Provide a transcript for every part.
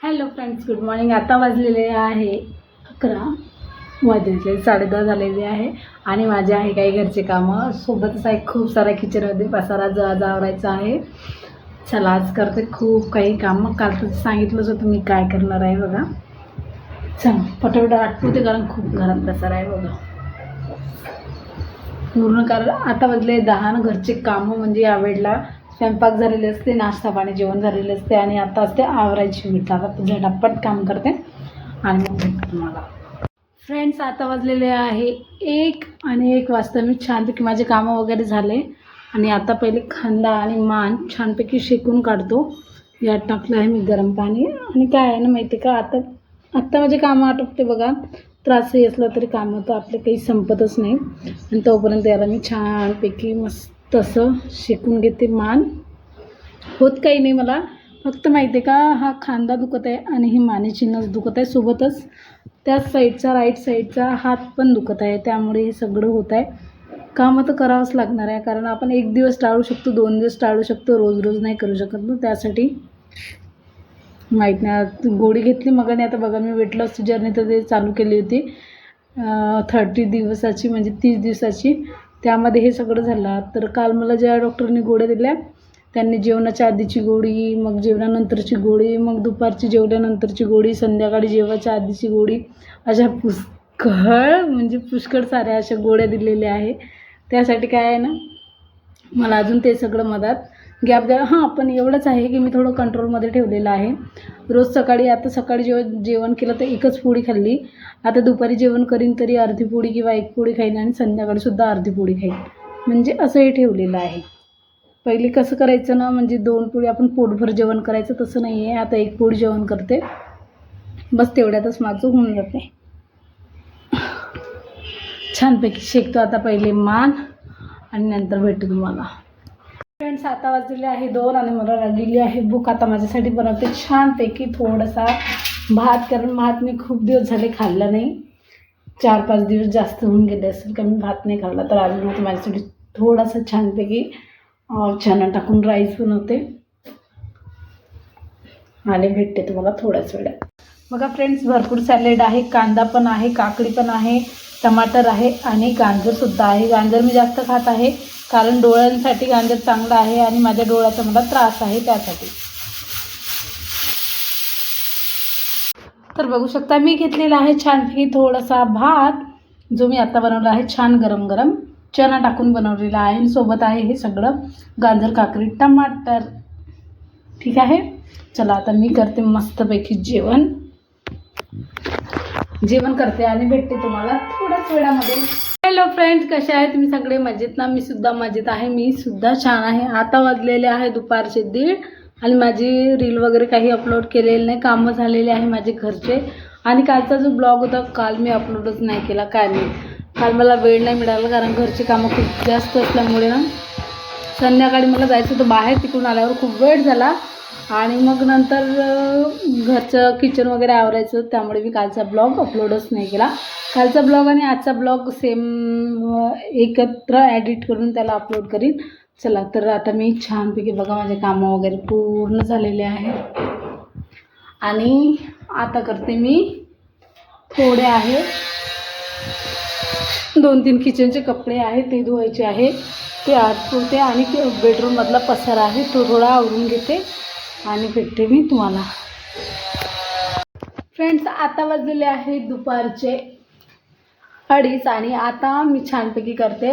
Hello friends good morning आता वाजलेले आहे अकरा. वाजले साडेदहा झालेले आहे. आणि माझे आहे काही घरचे कामं. सोबतच आहे खूप साऱ्या किचनमध्ये पसारा जा जावरायचा आहे. चला आज करते खूप काही कामं. काल तर सांगितलंच होतं मी काय करणार आहे बघा. चला पटापट आठवते कारण खूप घरात पसारा आहे बघा. पूर्ण कारण आता वाजले दहा घरचे कामं म्हणजे यावेळेला स्वयंपाक झालेले असते नाश्ता पाणी जेवण झालेले असते आणि आता असते आवरायची मिळतं आता झटापट काम करते आणि मग तुम्हाला. फ्रेंड्स आता वाजलेले आहे एक आणि एक वाजता. मी छानपैकी माझे कामं वगैरे झाले आणि आता पहिले खांदा आणि मान छानपैकी शेकून काढतो. यात टाकलं आहे मी गरम पाणी. आणि काय आहे ना माहिती आहे का? आता आत्ता माझे कामं आटोपते बघा. त्रासही असला तरी कामं तर आपले काही संपतच नाही. आणि तोपर्यंत याला मी छानपैकी मस्त तसं शिकून घेते मान. होत काही नाही मला. फक्त माहिती आहे का हा खांदा दुखत आहे आणि ही मानेची नस दुखत आहे सोबतच. त्याच साईडचा राईट साईडचा हात पण दुखत आहे. त्यामुळे हे सगळं होत आहे. कामं तर करावंच लागणार आहे. कारण आपण एक दिवस टाळू शकतो दोन दिवस टाळू शकतो रोज रोज नाही करू शकत ना. त्यासाठी माहीत नाही. गोळी घेतली मग आणि आता बघा मी वेट लॉस जर्नी तर ते चालू केली होती. थर्टी दिवसाची म्हणजे तीस दिवसाची. त्यामध्ये हे सगळं झालं. तर काल मला ज्या डॉक्टरनी गोळ्या दिल्या त्यांनी जेवणाच्या आधीची गोळी मग जेवणानंतरची गोळी मग दुपारची जेवल्यानंतरची गोळी संध्याकाळी जेवायच्या आधीची गोळी अशा पुष्कळ म्हणजे पुष्कळ साऱ्या अशा गोळ्या दिलेल्या आहे. त्यासाठी काय आहे ना मला अजून ते सगळं मदत गॅप द्या. हां पण एवढंच आहे की मी थोडं कंट्रोलमध्ये ठेवलेलं आहे. रोज सकाळी आता सकाळी जेव जेवण केलं तर एकच पोळी खाल्ली. आता दुपारी जेवण करीन तरी अर्धी पोळी किंवा एक पोळी खाईन आणि संध्याकाळीसुद्धा अर्धी पोळी खाईन. म्हणजे असं हे ठेवलेलं आहे. पहिले कसं करायचं ना म्हणजे दोन पोळी आपण पोटभर जेवण करायचं तसं नाही आहे आता एक पोळी जेवण करते. बस तेवढ्यातच माझं होऊन जाते. छानपैकी शेकतो आता पहिले मान आणि नंतर भेटू तुम्हाला. फ्रेंड्स आता वाजलेले आहे दोन आणि मला लागलेली आहे भूक. आता माझ्यासाठी बनवते छानपैकी थोडासा भात कारण भात मी खूप दिवस झाले खाल्ला नाही. चार पाच दिवस जास्त होऊन गेले असेल का मी भात नाही खाल्ला. तर आज मग माझ्यासाठी थोडासा छानपैकी छान टाकून राईस बनवते. आणि भेटते तुम्हाला थोड्याच वेळात. बघा फ्रेंड्स भरपूर सॅलेड आहे कांदा पण आहे काकडी पण आहे टमाटर आहे आणि गाजरसुद्धा आहे. गाजर मी जास्त खात आहे. कारण डोळ्यांसाठी गाजर चांगलं आहे आणि माझ्या डोळ्याचा मला त्रास आहे त्यासाठी. तर बघू शकता मी घेतलेला आहे छानपैकी थोडासा भात जो मी आता बनवला आहे छान गरम गरम. चणा टाकून बनवलेला आहे आणि सोबत आहे हे सगळं गाजर काकडी टमाटर. ठीक आहे? चला आता मी करते मस्तपैकी जेवण. जेवण करते आणि भेटते तुम्हाला थोड्याच वेळामध्ये. हॅलो फ्रेंड्स कसे आहे तुम्ही सगळे? मजेत ना? मी सुद्धा मजेत आहे. मी सुद्धा छान आहे. आता वाजलेले आहे दुपारचे दीड आणि माझी रील वगैरे काही अपलोड केलेले नाही. कामं झालेले आहे माझे घरचे. आणि कालचा जो ब्लॉग होता काल मी अपलोडच नाही केला. काय नाही. काल मला वेळ नाही मिळाला कारण घरचे कामं खूप जास्त असल्यामुळे ना संध्याकाळी मला जायचं होतं. बाहेर तिकडून आल्यावर खूप वेळ झाला. आणि मग नंतर घरचं किचन वगैरे आवरायचं. त्यामुळे मी कालचा ब्लॉग अपलोडच नाही केला. कालचा ब्लॉग आणि आजचा ब्लॉग सेम एकत्र ॲडिट करून त्याला अपलोड करीन. चला तर आता मी छानपैकी बघा माझे कामं वगैरे पूर्ण झालेले आहे आणि आता करते मी थोडे आहे. दोन तीन किचनचे कपडे आहेत ते धुवायचे आहे. ते आठवते आणि बेडरूममधला पसारा आहे तो थोडा आवरून घेते. आणि भेटते मी तुम्हाला. फ्रेंड्स आता वाजलेले आहे दुपारचे अडीच आणि आता मी छानपैकी करते.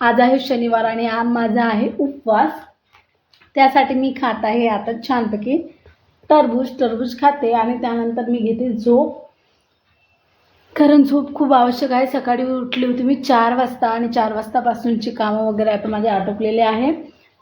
आज आहे शनिवार आणि आज माझा आहे उपवास. त्यासाठी मी खात आहे आता छानपैकी. टरबूज टरबूज खाते आणि त्यानंतर मी घेते झोप. कारण झोप खूप आवश्यक आहे. सकाळी उठली होती मी चार वाजता आणि चार वाजतापासूनची कामं वगैरे आता माझे आटोपलेले आहे.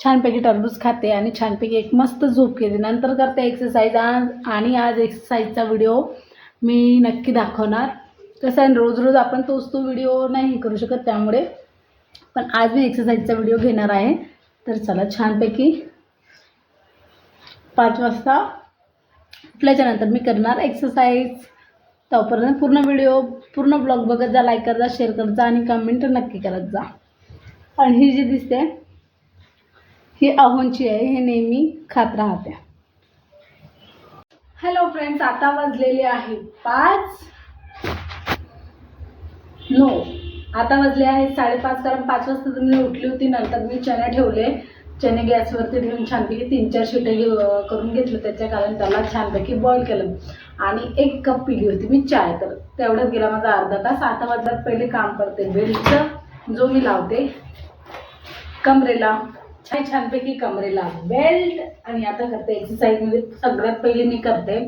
छानपैकी टरबूज खाते आणि छानपैकी एक मस्त झोप घेते. नंतर करते एक्सरसाइज आणि आज एक्सरसाइजचा व्हिडिओ मी नक्की दाखवणार. कसं आहे रोज रोज आपण तोच तो व्हिडिओ नाही करू शकत त्यामुळे. पण आज मी एक्सरसाइजचा व्हिडिओ घेणार आहे. तर चला छानपैकी पाच वाजता उठल्याच्यानंतर मी करणार एक्सरसाइज तोपर्यंत पूर्ण व्हिडिओ पूर्ण ब्लॉग बघत जा लाईक करत जा शेअर करत जा आणि कमेंट नक्की करत जा. आणि ही जी दिसते ही अहोंची आहे हे नेहमी खात राहते हॅलो फ्रेंड्स आता वाजलेले आहे पाच. नो आता वाजले आहे साडेपाच कारण पाच वाजता तुम्ही उठली होती नंतर मी चणे ठेवले. चणे गॅसवरती ठेवून छानपैकी तीन चार शिटे करून घेतलं त्याच्या कारण त्याला छानपैकी बॉईल केलं. आणि एक कप पिली होती मी चाय तर तेवढ्यात गेला माझा अर्धा तास. आता वाजल्यात पहिले काम करते. बेल्टचं जो मी लावते. कमरेला. छान छानपैकी कमरेला बेल्ट आणि आता करते एक्सरसाइज म्हणजे सगळ्यात पहिले मी करते.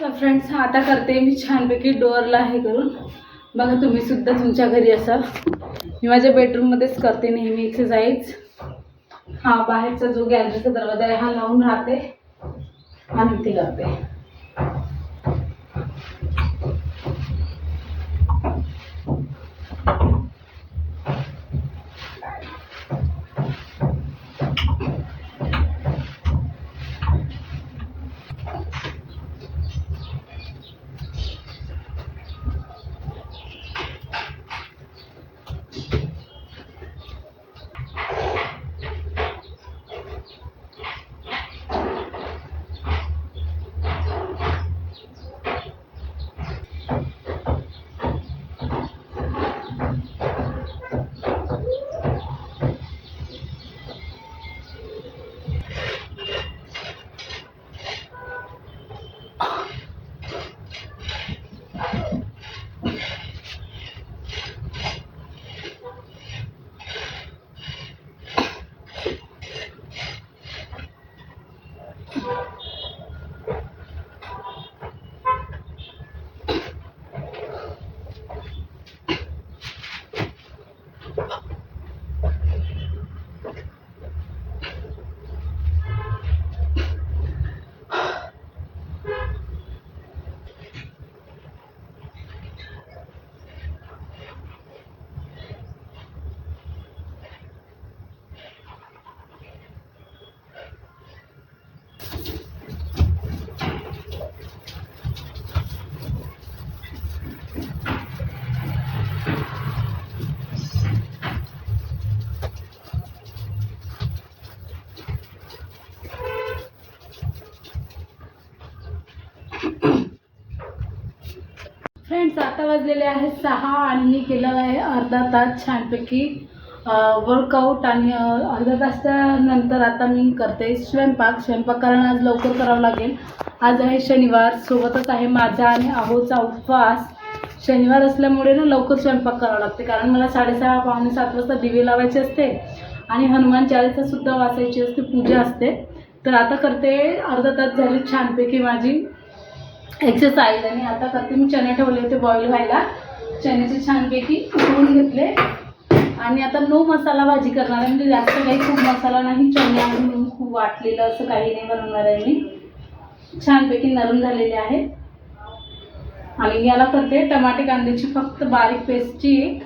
तर फ्रेंड्स आता करते मी छानपैकी डोअरला हे करून. बघा तुम्ही सुद्धा तुमच्या घरी असाल मी माझ्या बेडरूममध्येच करते नेहमी एक्सरसाइज हा बाहेरचा जो गॅलरीचा दरवाजा आहे हा लावून राहते आणि ती करते फ्रेंड्स आता वाजलेले आहेत सहा आणि मी केलं आहे अर्धा तास छानपैकी वर्कआउट आणि अर्धा तासच्या नंतर आता मी करते स्वयंपाक. स्वयंपाक कारण आज लवकर करावं लागेल. आज आहे शनिवार सोबतच आहे माझा आणि आहोचा उपवास. शनिवार असल्यामुळे ना लवकर स्वयंपाक करावा लागते कारण मला साडेसहा पावणे सात वाजता दिवे लावायचे असते आणि हनुमान चालीसासुद्धा वाचायची असते पूजा असते. तर आता करते अर्धा तास झाली छानपैकी माझी. एक्सरसाइज आणि आता करते मी चणे ठेवले होते बॉईल व्हायला. चण्याचे छानपैकी उकळून घेतले. आणि आता नो मसाला भाजी करणार आहे. म्हणजे जास्त काही खूप मसाला नाही चणे आणून खूप वाटलेलं असं काही नाही बनवणार आहे मी. छानपैकी नरम झालेले आहे आणि याला करते टमाटे कांद्याची फक्त बारीक पेस्टची एक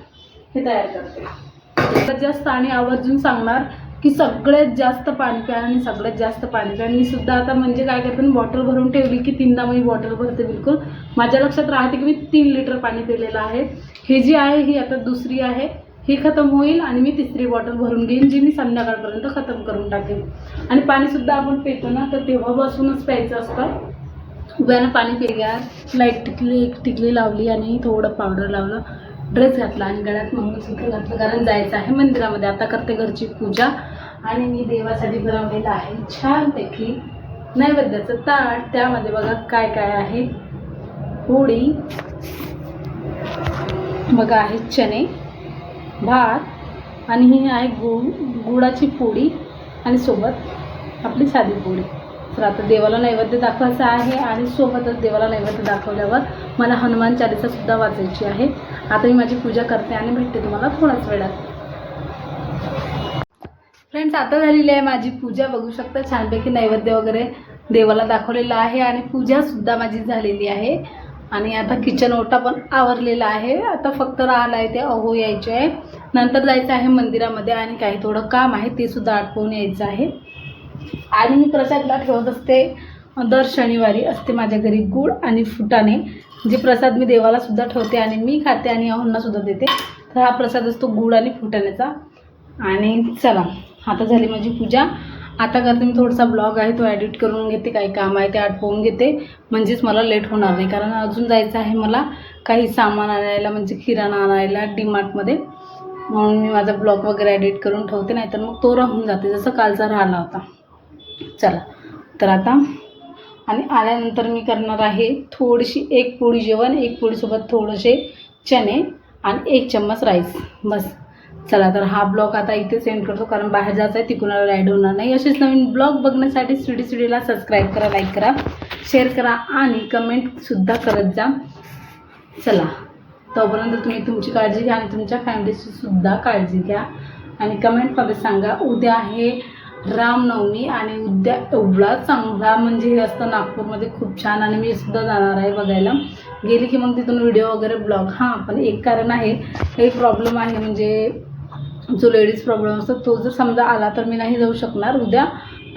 हे तयार करते. जास्त आणि आवर्जून सांगणार की सगळ्यात जास्त पाणी प्या आणि सगळ्यात जास्त पाणी प्या. मी सुद्धा आता म्हणजे काय करते बॉटल भरून ठेवली की तीनदा मी बॉटल भरते बिलकुल. माझ्या लक्षात राहते की मी तीन लिटर पाणी पिलेलं आहे. ही जी आहे ही आता दुसरी आहे. ही खतम होईल आणि मी तिसरी बॉटल भरून घेईन जी मी संध्याकाळपर्यंत खतम करून टाकेन आणि पाणीसुद्धा आपण पितो ना तर तेव्हा बसूनच प्यायचं असतं. उभ्यानं पाणी पिल्या लाइट टिकली एक टिकली लावली आणि थोडं पावडर लावलं. ड्रेस घातला आणि गळ्यात मंगळसूत्र घातलं कारण जायचं आहे मंदिरामध्ये. आता करते घरची पूजा. आणि मी देवासाठी बनवलेलं आहे. छानपैकी नैवेद्याचं ताट. त्यामध्ये बघा काय काय आहे. पोळी बघा आहे चणे भात आणि ही आहे गुळ गुळाची पोळी आणि सोबत आपली साधी पोळी तर आता देवाला नैवेद्य दाखवायचं आहे आणि सोबतच देवाला नैवेद्य दाखवल्यावर मला हनुमान चालिसासुद्धा वाचायची आहे. आता मी माझी पूजा करते आणि भेटते तुम्हाला थोड्याच वेळात. फ्रेंड्स आता झालेली आहे माझी पूजा. बघू शकता छानपैकी नैवेद्य वगैरे देवाला दाखवलेला आहे आणि पूजासुद्धा माझी झालेली आहे. आणि आता किचन ओटा पण आवरलेला आहे. आता फक्त राहिलं आहे ते. अहो यायचे आहे. नंतर जायचं आहे मंदिरामध्ये आणि काही थोडं काम आहे ते सुद्धा आटपून यायचं आहे. आणि मी प्रसादला ठेवत असते. दर शनिवारी असते माझ्या घरी गूळ आणि फुटाणे जे प्रसाद मी देवाला सुद्धा ठेवते आणि मी खाते आणि अहोंना सुद्धा देते. तर हा प्रसाद असतो गूळ आणि फुटाण्याचा. आणि चला. आता झाली माझी पूजा. आता करते मी थोडासा ब्लॉग आहे तो ॲडिट करून घेते काही काम आहे ते आठवून घेते. म्हणजेच मला लेट होणार नाही कारण अजून जायचं आहे मला काही सामान आणायला म्हणजे किराणा आणायला डीमार्टमध्ये म्हणून मी माझा ब्लॉग वगैरे ॲडिट करून ठेवते नाहीतर मग तो राहून जाते जसं कालचा राहिला होता. चला तर आता आणि आल्यानंतर मी करणार आहे थोडीशी एक पोळी जेवण एक पोळीसोबत थोडेसे चणे आणि एक चम्मच राईस बस. चला तर हा ब्लॉग आता इथे सेंड करतो कारण बाहेर जायचं आहे तिकडून राईड होणार नाही. असेच नवीन ब्लॉग बघण्यासाठी स्टुडिओ स्टुडिओला सबस्क्राईब करा लाईक करा शेअर करा आणि कमेंटसुद्धा करत जा. चला तोपर्यंत तुम्ही तुमची काळजी घ्या आणि तुमच्या फॅमिलीची सुद्धा काळजी घ्या. आणि कमेंटमध्ये सांगा उद्या आहे रामनवमी आणि उद्या एवढा चांगला म्हणजे हे असतं नागपूरमध्ये खूप छान आणि मी सुद्धा जाणार आहे बघायला. गेली की मग तिथून व्हिडिओ वगैरे ब्लॉग हां पण एक कारण आहे काही प्रॉब्लेम आहे म्हणजे जो लेडीज प्रॉब्लेम असतो तो जर समजा आला तर मी नाही जाऊ शकणार. उद्या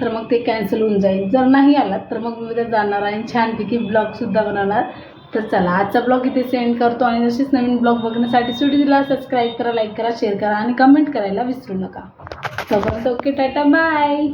तर मग ते कॅन्सल होऊन जाईल. जर नाही आला तर मग मी उद्या जाणार आणि छानपैकी ब्लॉगसुद्धा बनवणार. तर चला आजचा ब्लॉग इथे सेंड करतो आणि जशीच नवीन ब्लॉग बघण्यासाठी स्टुडिओला सबस्क्राईब करा लाईक करा शेअर करा आणि कमेंट करायला विसरू नका. तोपर्यंत ओके टाटा बाय